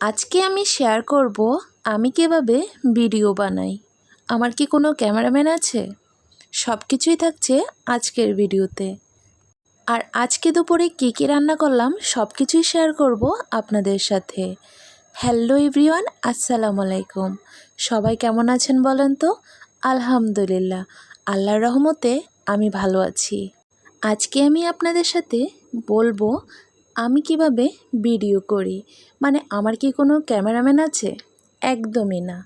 আজকে আমি শেয়ার করব আমি কীভাবে ভিডিও বানাই। আমার কি কোনো ক্যামেরাম্যান আছে? সব কিছুই থাকছে আজকের ভিডিওতে আর আজকে দুপুরে কী কী রান্না করলাম সব কিছুই শেয়ার করব আপনাদের সাথে। হ্যালো এভরিওয়ান আসসালামু আলাইকুম। সবাই কেমন আছেন বলেন তো? আলহামদুলিল্লাহ, আল্লাহর রহমতে আমি ভালো আছি। আজকে আমি আপনাদের সাথে বলব আমি কীভাবে ভিডিও করি? মানে আমার কি কোনো ক্যামেরাম্যান আছে? একদমই না।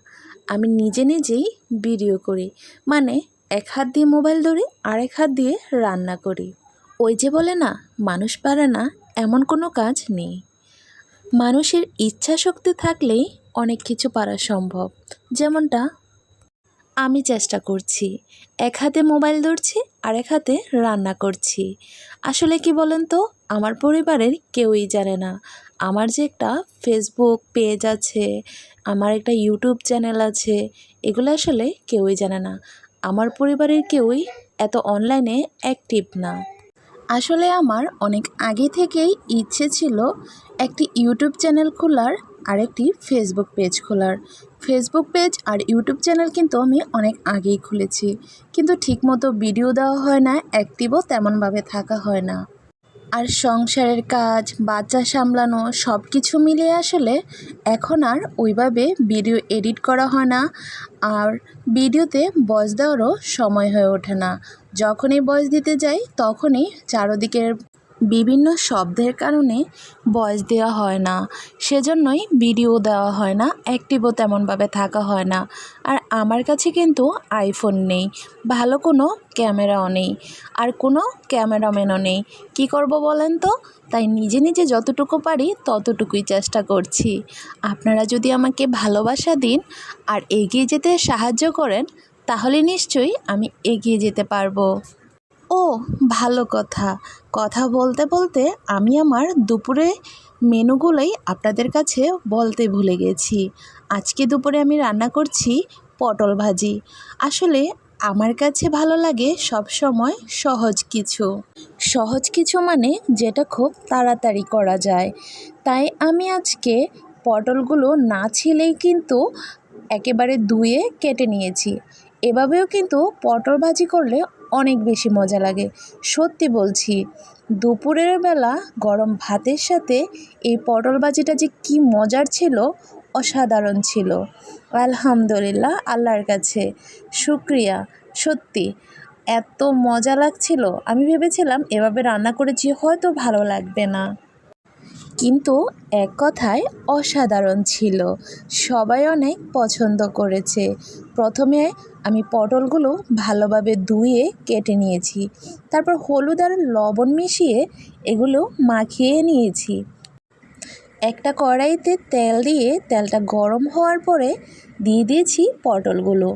আমি নিজে নিজেই ভিডিও করি। মানে এক হাত দিয়ে মোবাইল ধরি আর এক হাত দিয়ে রান্না করি। ওই যে বলে না, মানুষ পারে না, এমন কোনো কাজ নেই। মানুষের ইচ্ছা শক্তি থাকলেই অনেক কিছু পারা সম্ভব। যেমনটা আমি চেষ্টা করছি। এক হাতে মোবাইল ধরছি আর এক হাতে রান্না করছি। আসলে কি বলেন তো? আমার পরিবারের কেউই জানে না। আমার যে একটা ফেসবুক পেজ আছে, আমার একটা ইউটিউব চ্যানেল আছে, এগুলো আসলে কেউই জানে না। আমার পরিবারের কেউই এত অনলাইনে অ্যাক্টিভ না। আসলে আমার অনেক আগে থেকেই ইচ্ছে ছিল একটি ইউটিউব চ্যানেল খোলার আর একটি ফেসবুক পেজ খোলার। ফেসবুক পেজ আর ইউটিউব চ্যানেল কিন্তু আমি অনেক আগেই খুলেছি। কিন্তু ঠিকমতো ভিডিও দেওয়া হয় না অ্যাক্টিভও তেমনভাবে থাকা হয় না। আর সংসারের কাজ, বাচ্চা সামলানো সব কিছু মিলে আসলে এখন আর ওইভাবে ভিডিও এডিট করা হয় না। আর ভিডিওতে বয়স দেওয়ারও সময় হয়ে ওঠে না। যখনই বয়স দিতে যাই, তখনই চারদিকের বিভিন্ন শব্দের কারণে ভয়েস দেওয়া হয় না। সেজন্যই ভিডিও দেওয়া হয় না অ্যাক্টিভও তেমনভাবে থাকা হয় না। আর আমার কাছে কিন্তু আইফোন নেই, ভালো কোনো ক্যামেরাও নেই। আর কোনো ক্যামেরাম্যানও নেই। কী করব বলেন তো? তাই নিজে নিজে যতটুকু পারি ততটুকুই চেষ্টা করছি। আপনারা যদি আমাকে ভালোবাসা দিন আর এগিয়ে যেতে সাহায্য করেন, তাহলে নিশ্চয়ই আমি এগিয়ে যেতে পারব। ও ভালো কথা। কথা বলতে বলতে আমি আমার দুপুরে মেনুগুলোই আপনাদের কাছে বলতে ভুলে গেছি। আজকে দুপুরে আমি রান্না করছি পটল ভাজি। আসলে আমার কাছে ভালো লাগে সব সময় সহজ কিছু। সহজ কিছু মানে যেটা খুব তাড়াতাড়ি করা যায়। তাই আমি আজকে পটলগুলো না ছিলেই কিন্তু একেবারে ধুয়ে কেটে নিয়েছি। এভাবেও কিন্তু পটল ভাজি করলে অনেক বেশি মজা লাগে। সত্যি বলছি, দুপুরের বেলা গরম ভাতের সাথে এই পটল বাজিটা যে কি মজার ছিল, অসাধারণ ছিল। আলহামদুলিল্লাহ, আল্লাহর কাছে। শুক্রিয়া, সত্যি। এত মজা লাগছিল, আমি ভেবেছিলাম এভাবে রান্না করেছি, হয়তো ভালো লাগবে না। কিন্তু এক কথায় অসাধারণ ছিল। সবাই অনেক পছন্দ করেছে। প্রথমে আমি পটলগুলো ভালোভাবে ধুয়ে কেটে নিয়েছি। তারপর হলুদ আর লবণ মিশিয়ে এগুলো মাখিয়ে নিয়েছি। একটা কড়াইতে তেল দিয়ে তেলটা গরম হওয়ার পরে দিয়ে দিয়েছি পটলগুলো।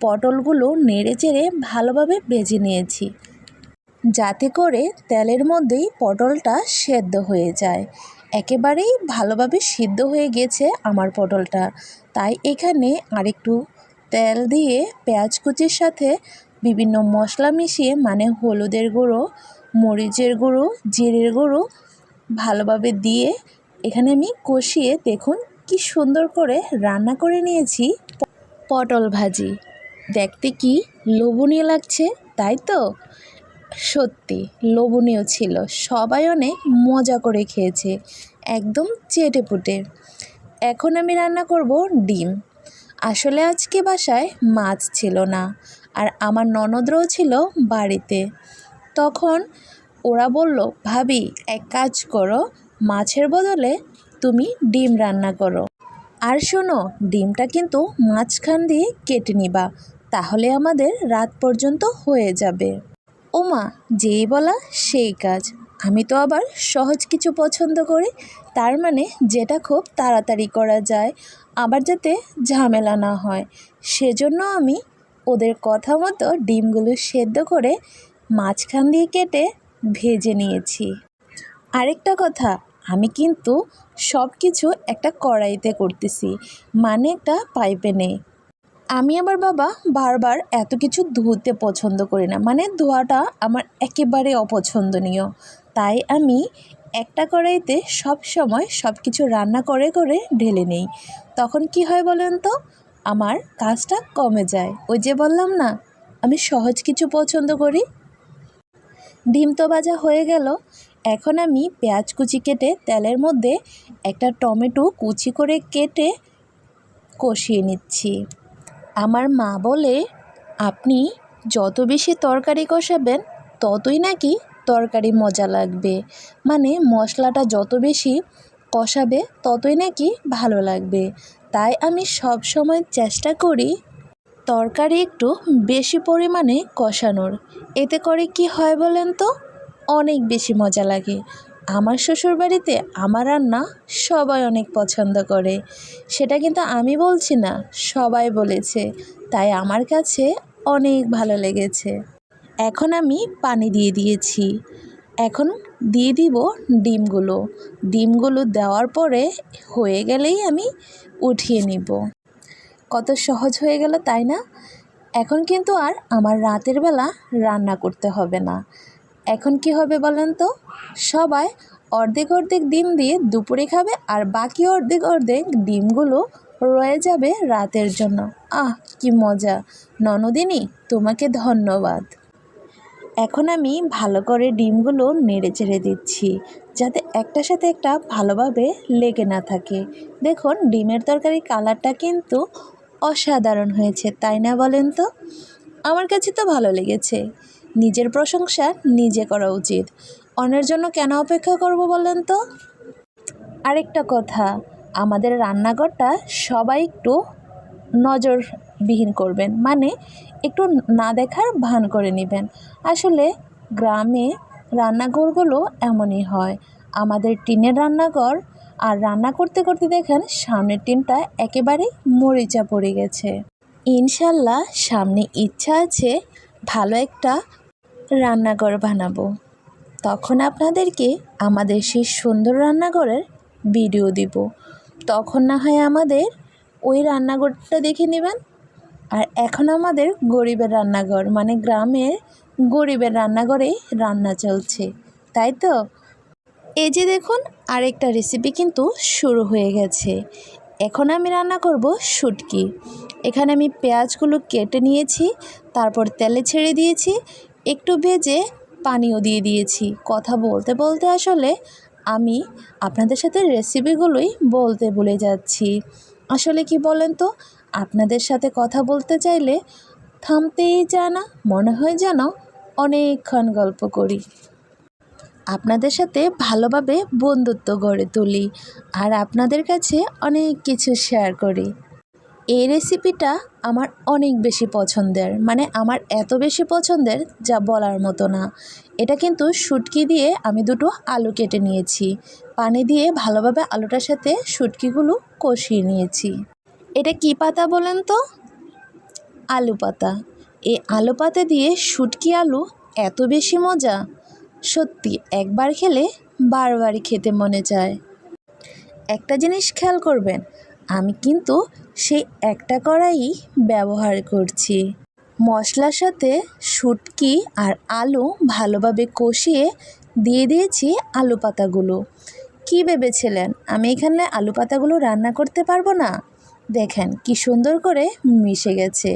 পটলগুলো নেড়ে চেড়ে ভালোভাবে ভেজে নিয়েছি। যাতে করে তেলের মধ্যেই পটলটা সেদ্ধ হয়ে যায়। একেবারেই ভালোভাবে সিদ্ধ হয়ে গেছে আমার পটলটা। তাই এখানে আরেকটু তেল দিয়ে পেঁয়াজ কুচির সাথে বিভিন্ন মশলা মিশিয়ে মানে হলুদের গুঁড়ো, মরিচের গুঁড়ো, জিরের গুঁড়ো ভালোভাবে দিয়ে এখানে আমি কষিয়ে দেখুন কি সুন্দর করে রান্না করে নিয়েছি পটল ভাজি। দেখতে কি লোভনীয় লাগছে, তাই তো? সত্যি লোভনীয় ছিল। সবাই অনেক মজা করে খেয়েছে, একদম চেটে পুটে। এখন আমি রান্না করব ডিম। আসলে আজকে বাসায় মাছ ছিল না, আর আমার ননদরাও ছিল বাড়িতে। তখন ওরা বলল, ভাবি, এক কাজ করো, মাছের বদলে তুমি ডিম রান্না করো। আর শোনো, ডিমটা কিন্তু মাঝখান দিয়ে কেটে নিবা, তাহলে আমাদের রাত পর্যন্ত হয়ে যাবে। ওমা, যেই বলা সেই কাজ। আমি তো আবার সহজ কিছু পছন্দ করি, তার মানে যেটা খুব তাড়াতাড়ি করা যায়, আবার যাতে ঝামেলা না হয়। সেজন্য আমি ওদের কথা মতো ডিমগুলো সেদ্ধ করে মাঝখান দিয়ে কেটে ভেজে নিয়েছি। আরেকটা কথা, আমি কিন্তু সব কিছু একটা কড়াইতে করতেছি মানে একটা পাইপে নেই। আমি আমার বাবা বারবার এত কিছু ধুতে পছন্দ করি না। মানে ধোয়াটা আমার একেবারে অপছন্দনীয়। তাই আমি একটা কড়াইতে সব সময় সব কিছু রান্না করে করে ঢেলে নেই। তখন কি হয় বলেন তো? আমার কাজটা কমে যায়। ওই যে বললাম না, আমি সহজ কিছু পছন্দ করি। ডিম তো ভাজা হয়ে গেল। এখন আমি পেঁয়াজ কুচি কেটে তেলের মধ্যে একটা টমেটো কুচি করে কেটে কষিয়ে নিচ্ছি। আমার মা বলে, আপনি যত বেশি তরকারি কষাবেন, ততই নাকি তরকারি মজা লাগবে। মানে মশলাটা যত বেশি কষাবে, ততই নাকি ভালো লাগবে। তাই আমি সব সময় চেষ্টা করি তরকারি একটু বেশি পরিমাণে কষানোর। এতে করে কি হয় বলেন তো? অনেক বেশি মজা লাগে। আমার শ্বশুরবাড়িতে আমার রান্না সবাই অনেক পছন্দ করে। সেটা কিন্তু আমি বলছি না, সবাই বলেছে। তাই আমার কাছে অনেক ভালো লেগেছে। এখন আমি পানি দিয়ে দিয়েছি। এখন দিয়ে দিব ডিমগুলো। ডিমগুলো দেওয়ার পরে হয়ে গেলেই আমি উঠিয়ে নিব। কত সহজ হয়ে গেল তাই না? এখন কিন্তু আর আমার রাতের বেলা রান্না করতে হবে না। এখন কি হবে বলেন তো? সবাই অর্ধেক অর্ধেক ডিম দিয়ে দুপুরে খাবে আর বাকি অর্ধেক অর্ধেক ডিমগুলো রয়ে যাবে রাতের জন্য। আহ, কি মজা। ননদিনী, তোমাকে ধন্যবাদ। এখন আমি ভালো করে ডিমগুলো নেড়ে চেড়ে দিচ্ছি, যাতে একটার সাথে একটা ভালোভাবে লেগে না থাকে। দেখুন, ডিমের তরকারির কালারটা কিন্তু অসাধারণ হয়েছে, তাই না বলেন তো? আমার কাছে তো ভালো লেগেছে। নিজের প্রশংসা নিজে করা উচিত। অন্যের জন্য কেন অপেক্ষা করব বলেন তো? আরেকটা কথা, আমাদের রান্নাঘরটা সবাই একটু নজরবিহীন করবেন মানে একটু না দেখার ভান করে নেবেন। আসলে গ্রামে রান্নাঘরগুলো এমনই হয়, আমাদের টিনের রান্নাঘর আর রান্না করতে করতে দেখেন সামনের টিনটা একেবারেই মরিচা পড়ে গেছে। ইনশাল্লাহ সামনে ইচ্ছা আছে ভালো একটা রান্নাঘর বানাবো। তখন আপনাদেরকে আমাদের সেই সুন্দর রান্নাঘরের ভিডিও দিব। তখন না হয় আমাদের ওই রান্নাঘরটা দেখে নেবেন। আর এখন আমাদের গরিবের রান্নাঘর মানে গ্রামের গরিবের রান্নাঘরেই রান্না চলছে। তাই তো? এই যে দেখুন, আরেকটা রেসিপি কিন্তু শুরু হয়ে গেছে। এখন আমি রান্না করব শুটকি। এখানে আমি পেঁয়াজগুলো কেটে নিয়েছি, তারপর তেলে ছেড়ে দিয়েছি একটু ভেজে পানিও দিয়ে দিয়েছি। কথা বলতে বলতে আসলে আমি আপনাদের সাথে রেসিপিগুলোই বলতে ভুলে যাচ্ছি। আসলে কি বলেন তো, আপনাদের সাথে কথা বলতে চাইলে থামতেই যায় না মনে হয় যেন অনেকক্ষণ গল্প করি। আপনাদের সাথে ভালোভাবে বন্ধুত্ব গড়ে তুলি আর আপনাদের কাছে অনেক কিছু শেয়ার করি। এই রেসিপিটা আমার অনেক বেশি পছন্দের। মানে আমার এত বেশি পছন্দের যা বলার মতো না। এটা কিন্তু শুটকি দিয়ে আমি দুটো আলু কেটে নিয়েছি। পানি দিয়ে ভালোভাবে আলুটার সাথে শুটকিগুলো কষিয়ে নিয়েছি। এটা কি পাতা বলেন তো? আলু পাতা। এই আলু পাতা দিয়ে শুটকি আলু এত বেশি মজা, সত্যি একবার খেলে বারবারই খেতে মনে চায় একটা জিনিস খেয়াল করবেন আমি কিন্তু সেই একটা কড়াই ব্যবহার করছি। মশলার সাথে শুটকি আর আলু ভালোভাবে কষিয়ে দিয়ে দিয়েছি আলু পাতাগুলো। কী ভেবেছিলেন? আমি এখানে আলু পাতাগুলো রান্না করতে পারব না? দেখেন কি সুন্দর করে মিশে গেছে।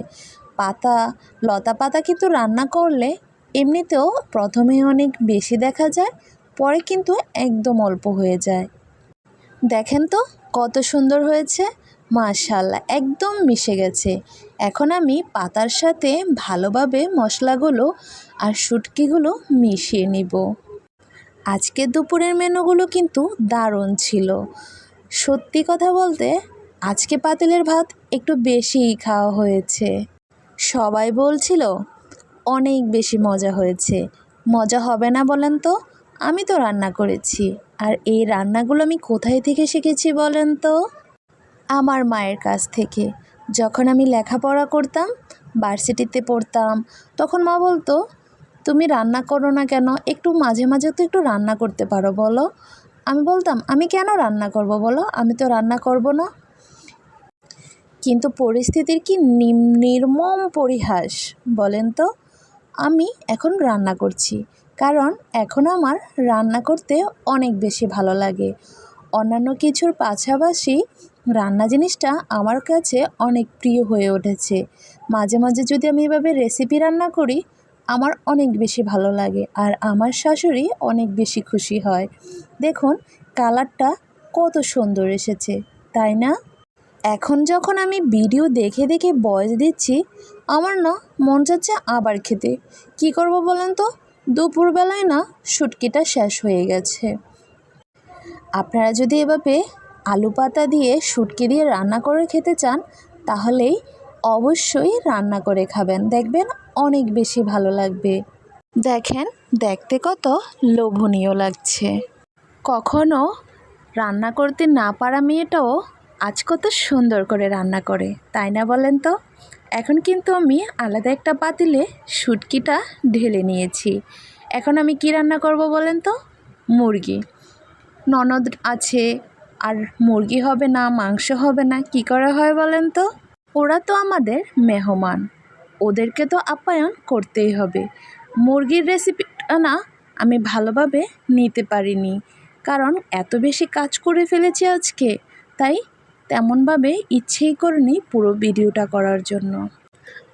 পাতা, লতা পাতা কিন্তু রান্না করলে এমনিতেও প্রথমে অনেক বেশি দেখা যায়, পরে কিন্তু একদম অল্প হয়ে যায়। দেখেন তো কত সুন্দর হয়েছে? মাশাল্লাহ একদম মিশে গেছে। এখন আমি পাতার সাথে ভালোভাবে মশলাগুলো আর শুটকিগুলো মিশিয়ে নিব। আজকে দুপুরের মেনুগুলো কিন্তু দারুণ ছিল। সত্যি কথা বলতে, আজকে পাতিলের ভাত একটু বেশিই খাওয়া হয়েছে। সবাই বলছিল, অনেক বেশি মজা হয়েছে। মজা হবে না বলেন তো? আমি তো রান্না করেছি। আর এই রান্নাগুলো আমি কোথায় থেকে শিখেছি বলেন তো? আমার মায়ের কাছ থেকে। যখন আমি লেখাপড়া করতাম, ভার্সিটিতে পড়তাম, তখন মা বলতো, তুমি রান্না করো না কেন? একটু মাঝে মাঝে তো একটু রান্না করতে পারো, বলো। আমি বলতাম, আমি কেন রান্না করব বলো? আমি তো রান্না করব না। কিন্তু পরিস্থিতির কি নির্মম পরিহাস বলেন তো? আমি এখন রান্না করছি। কারণ এখন আমার রান্না করতে অনেক বেশি ভালো লাগে। অন্যান্য কিছুর পাশাপাশি রান্না জিনিসটা আমার কাছে অনেক প্রিয় হয়ে উঠেছে। মাঝে মাঝে যদি আমি এভাবে রেসিপি রান্না করি, আমার অনেক বেশি ভালো লাগে আর আমার শাশুড়ি অনেক বেশি খুশি হয়। দেখুন, কালারটা কত সুন্দর এসেছে, তাই না? এখন যখন আমি ভিডিও দেখে দেখে বয়স দিচ্ছি, আমার না মন যাচ্ছে আবার খেতে। কি করব বলেন তো? দুপুরবেলায় না শুটকিটা শেষ হয়ে গেছে। আপনারা যদি এভাবে আলু পাতা দিয়ে শুটকি দিয়ে রান্না করে খেতে চান, তাহলেই অবশ্যই রান্না করে খাবেন। দেখবেন অনেক বেশি ভালো লাগবে। দেখেন, দেখতে কত লোভনীয় লাগছে। কখনো রান্না করতে না পারা মেয়েটাও আজ কত সুন্দর করে রান্না করে, তাই না বলেন তো? এখন কিন্তু আমি আলাদা একটা পাতিলে শুটকিটা ঢেলে নিয়েছি। এখন আমি কি রান্না করব বলেন তো? মুরগি। ননদ আছে, আর মুরগি হবে না, মাংস হবে না, কি করা হয় বলেন তো? ওরা তো আমাদের মেহমান। ওদেরকে তো আপ্যায়ন করতেই হবে। মুরগির রেসিপিটা না আমি ভালোভাবে নিতে পারিনি, কারণ এত বেশি কাজ করে ফেলেছি আজকে, তাই তেমনভাবে ইচ্ছেই করিনি পুরো ভিডিওটা করার জন্য।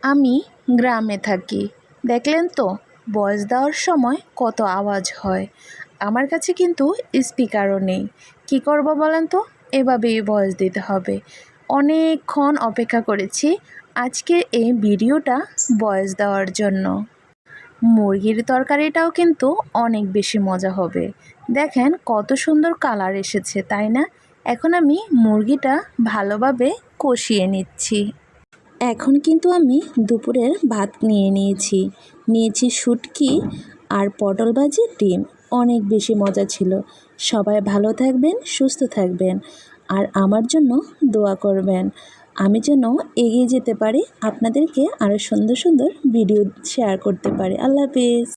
আমি গ্রামে থাকি। দেখলেন তো বয়স দেওয়ার সময় কত আওয়াজ হয়। আমার কাছে কিন্তু স্পিকারও নেই। কি করব বলেন তো? এভাবেই ভয়েস দিতে হবে। অনেকক্ষণ অপেক্ষা করেছি আজকে এই ভিডিওটা ভয়েস দেওয়ার জন্য। মুরগির তরকারিটাও কিন্তু অনেক বেশি মজা হবে। দেখেন কত সুন্দর কালার এসেছে, তাই না? এখন আমি মুরগিটা ভালোভাবে কষিয়ে নিচ্ছি। এখন কিন্তু আমি দুপুরের ভাত নিয়ে নিয়েছি। নিয়েছি শুটকি আর পটল ভাজি, ডিম। অনেক বেশি মজা ছিল। সবাই ভালো থাকবেন, সুস্থ থাকবেন। আর আমার জন্য দোয়া করবেন। আমি যেন এগিয়ে যেতে পারি, আপনাদেরকে আরও সুন্দর সুন্দর ভিডিও শেয়ার করতে পারি। আল্লাহ হাফিজ।